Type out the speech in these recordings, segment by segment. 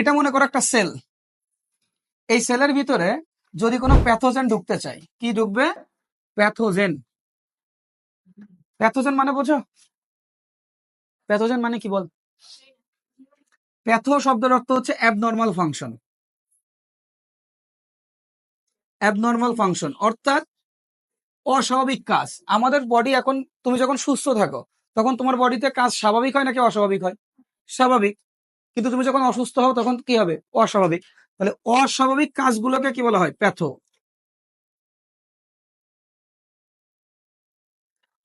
এটা মনে করো একটা সেল এই সেলের ভিতরে যদি কোনো প্যাথোজেন ঢুকতে চাই কি ঢুকবে? প্যাথোজেন প্যাথোজেন মানে বোঝো? প্যাথোজেন মানে কি বল? প্যাথো শব্দের অর্থ হচ্ছে অ্যাবনর্মাল ফাংশন অ্যাবনর্মাল ফাংশন অর্থাৎ অস্বাভাবিক কাজ। আমাদের বডি এখন, তুমি যখন সুস্থ থাকো, তখন তোমার বডিতে কাজ স্বাভাবিক হয় নাকি অস্বাভাবিক হয়? স্বাভাবিক। কিন্তু তুমি যখন অসুস্থ হও তখন কি হবে? অস্বাভাবিক। তাহলে অস্বাভাবিক কাজগুলোকে কি বলা হয়? প্যাথো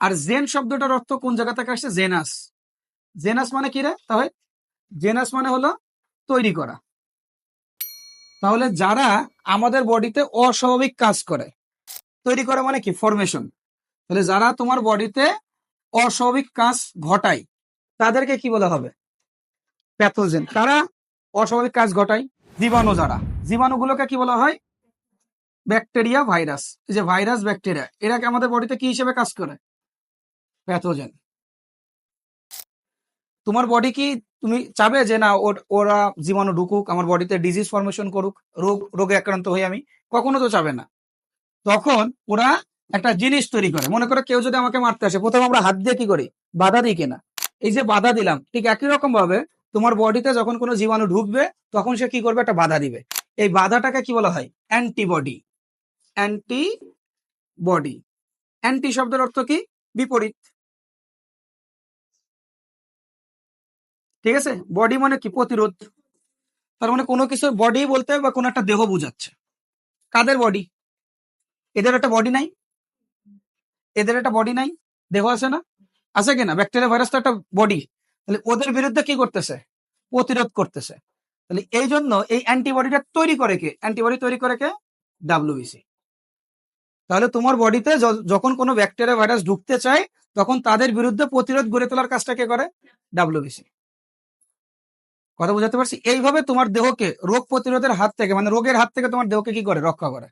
আর জেন শব্দটার অর্থ কোন জায়গা থেকে আসছে? জেনাস। জেনাস মানে কি রে? তাহলে জেনাস মানে হলো তৈরি করা। তাহলে যারা আমাদের বডিতে অস্বাভাবিক কাজ করে, তৈরি করা মানে কি? ফরমেশন তাহলে যারা তোমার বডিতে অস্বাভাবিক কাজ ঘটায়, তাদেরকে কি বলা হবে? প্যাথোজেন তারা অস্বাভাবিক কাজ ঘটায় জীবাণু যারা। জীবাণুগুলোকে কি বলা হয়? Bacteria virus. যে ভাইরাস, ব্যাকটেরিয়া, এরা আমাদের বডিতে কি হিসেবে কাজ করে? প্যাথোজেন তোমার বডি কি তুমি চাবে যে না, ওরা জীবাণু ঢুকুক, আমার বডিতে ডিজিজ ফরমেশন করুক, রোগ, রোগে আক্রান্ত হই আমি? কখনো তো চাবে না। তখন ওরা একটা জিনিস তৈরি করে। মনে করো কেউ যদি আমাকে মারতে আসে, প্রথমে আমরা হাত দিয়ে কি করি? বাধা দিই কিনা? এই যে বাধা দিলাম, ঠিক একই রকম ভাবে তোমার বডিতে যখন কোনো জীবাণু ঢুকবে, তখন সে কি করবে? একটা বাধা দিবে। এই বাধাটাকে কি বলা হয়? অ্যান্টিবডি। অ্যান্টি বডি অ্যান্টি শব্দের অর্থ কি? বিপরীত। ঠিক আছে? বডি মানে কি? প্রতিরোধ। তার মানে কোনো কিছু বডি বলতে বা কোনো একটা দেহ বোঝাচ্ছে। কাদের বডি? এদের একটা বডি নাই? এদের একটা বডি নাই? দেহ আছে না? আছে কিনা? ব্যাকটেরিয়া, ভাইরাস তো একটা বডি। তাহলে ওদের বিরুদ্ধে কি করতেছে? প্রতিরোধ করতেছে। তাহলে এই জন্য এই অ্যান্টিবডিটা তৈরি করে কে? অ্যান্টিবডি তৈরি করে কে? ডাব্লিউবিসি তাহলে তোমার বডিতে যখন কোনো ব্যাকটেরিয়া ভাইরাস ঢুকতে চায়, তখন তাদের বিরুদ্ধে প্রতিরোধ গড়ে তোলার কাজটা কে করে? ডাব্লিউবিসি কথা বুঝাতে পারছি? এইভাবে তোমার দেহকে রোগ প্রতিরোধের হাত থেকে মানে রোগের হাত থেকে তোমার দেহকে কি করে? রক্ষা করে।